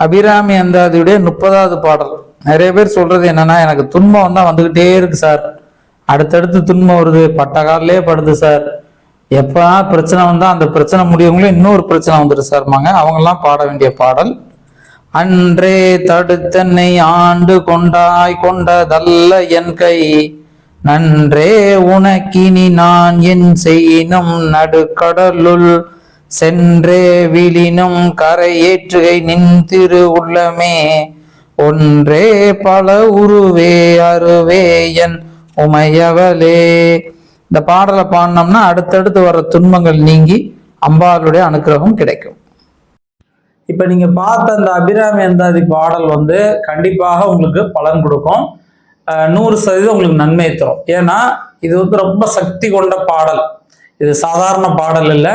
அபிராமி அந்தாதியுடைய முப்பதாவது பாடல். நிறைய பேர் சொல்றது என்னன்னா எனக்கு துன்பம் தான் வந்துகிட்டே இருக்கு சார். அடுத்தடுத்து துன்பம் வருது பட்டகாலே படுது சார். எப்போ பிரச்சனை வந்தா அந்த பிரச்சனை முடியவங்களும் இன்னொரு பிரச்சனை வந்துரு சார்மாங்க அவங்கெல்லாம் பாட வேண்டிய பாடல். அன்றே தடுத்தன்னை ஆண்டு கொண்டாய் கொண்டதல்ல என் கை. நன்றே உனக்கினி நான் என் செய்யினும் நடுக்கடலுள் சென்றே விழினும் கரை ஏற்றுகை நின் திரு உள்ளமே. ஒன்றே பல உருவே அருவே என் உமையவளே. இந்த பாடலை பாடினோம்னா அடுத்தடுத்து வர துன்பங்கள் நீங்கி அம்பாளுடைய அனுக்கிரகம் கிடைக்கும். இப்ப நீங்க பார்த்த அந்த அபிராமி அந்தாதி பாடல் வந்து கண்டிப்பாக உங்களுக்கு பலன் கொடுக்கும். நூறு சதவீதம் உங்களுக்கு நன்மை தரும். ஏன்னா இது வந்து ரொம்ப சக்தி கொண்ட பாடல். இது சாதாரண பாடல் இல்லை.